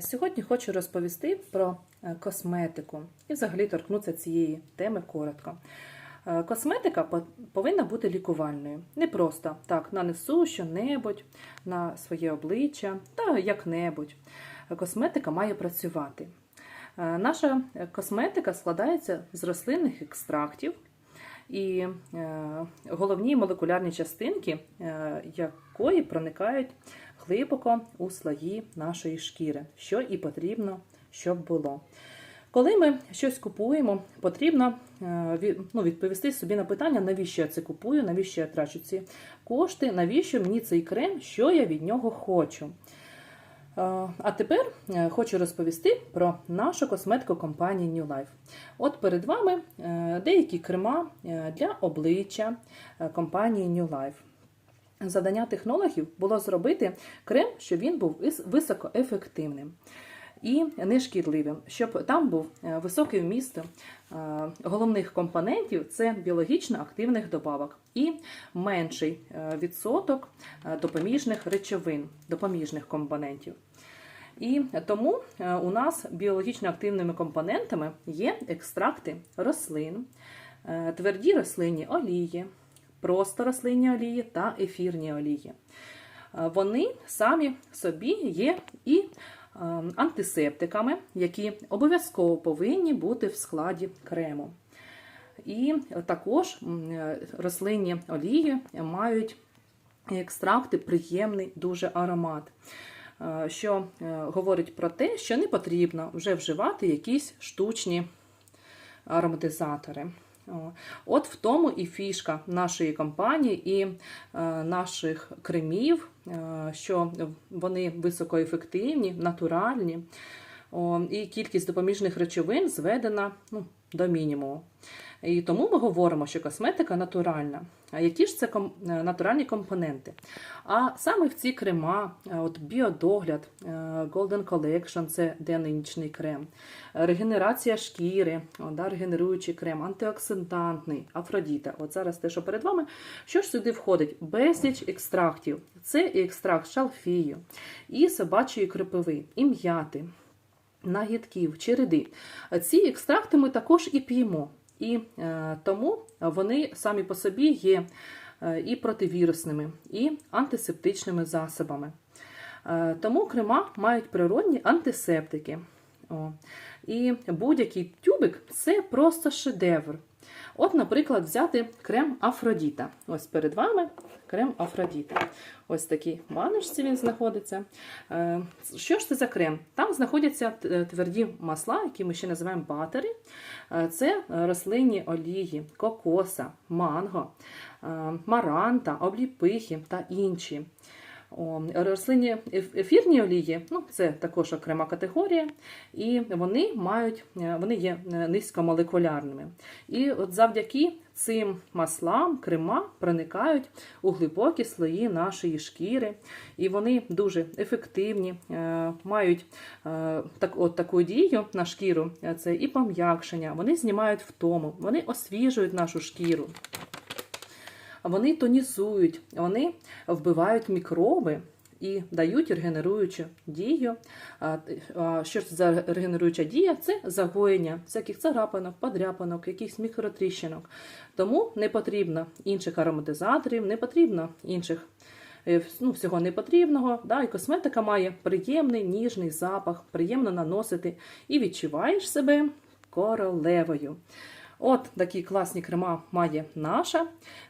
Сьогодні хочу розповісти про е, косметику і взагалі торкнутися цієї теми коротко. Е, Косметика повинна бути лікувальною. Не просто так нанесу що-небудь на своє обличчя та як-небудь. Косметика має працювати. Е, Наша косметика складається з рослинних екстрактів, і головні молекулярні частинки, якої проникають глибоко у слої нашої шкіри, що і потрібно, щоб було. Коли ми щось купуємо, потрібно е, ну, відповісти собі на питання, навіщо я це купую, навіщо я трачу ці кошти, навіщо мені цей крем, що я від нього хочу. Е, А тепер е, хочу розповісти про нашу косметику компанії New Life. От перед вами деякі крема для обличчя компанії New Life. Завдання технологів було зробити крем, щоб він був високоефективним і нешкідливим, щоб там був е, високий вміст е, головних компонентів це біологічно активних добавок і менший е, відсоток допоміжних речовин, допоміжних компонентів. І тому у нас біологічно активними компонентами є екстракти рослин, тверді рослинні олії, просто рослинні олії та ефірні олії. Е, Вони самі собі є і е, антисептиками, які обов'язково повинні бути в складі крему. І також е, рослинні олії мають екстракти приємний дуже аромат, що говорить про те, що не потрібно вже вживати якісь штучні ароматизатори. От в тому і фішка нашої компанії і е, наших кремів, е, що вони високоефективні, натуральні, і кількість допоміжних речовин зведена ну, до мінімуму. І тому ми говоримо, що косметика натуральна. А які ж це ком- е, натуральні компоненти? А саме в ці крема, е, от біодогляд, е, Golden Collection це денний крем, регенерація шкіри, да, регенеруючий крем, антиоксидантний, Афродіта. От зараз те, що перед вами. Що ж сюди входить? Безліч екстрактів. Це екстракт шалфію, і собачої крапиви, і м'яти, нагідків, череди. Ці екстракти ми також і п'ємо. І е, тому вони самі по собі є е, і противірусними, і антисептичними засобами. Е, тому крема мають природні антисептики. О. І будь-який тюбик це просто шедевр. От, наприклад, взяти крем Афродіта. Ось перед вами крем Афродіта. Ось такій баночці він знаходиться. Е, Що ж це за крем? Там знаходяться тверді масла, які ми ще називаємо батери. Е, Це рослинні олії, кокоса, манго, е, маранта, обліпихи та інші. Рослинні ефірні олії, ну це також окрема категорія, і вони мають, е, вони є е, низькомолекулярними. І от завдяки цим маслам крема проникають у глибокі слої нашої шкіри, і вони дуже ефективні, е, мають так, от таку дію на шкіру, це і пом'якшення, вони знімають втому, вони освіжують нашу шкіру. Вони тонізують, вони вбивають мікроби і дають регенеруючу дію. Що це за регенеруюча дія? Це загоєння всяких царапинок, подряпинок, якихось мікротріщинок. Тому не потрібно інших ароматизаторів, не потрібно інших. е, Ну, всього непотрібного, да, і косметика має приємний ніжний запах, приємно наносити і відчуваєш себе королевою. От такі класні крема має наша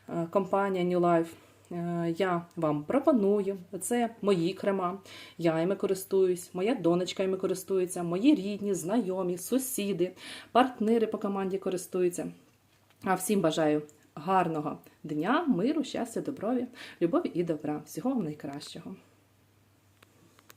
е, компанія New Life. Е, Я вам пропоную. Це мої крема. Я іми користуюсь, моя донечка іми користується, мої рідні, знайомі, сусіди, партнери по команді користуються. А всім бажаю гарного дня, миру, щастя, доброві, любові і добра. Всього вам найкращого.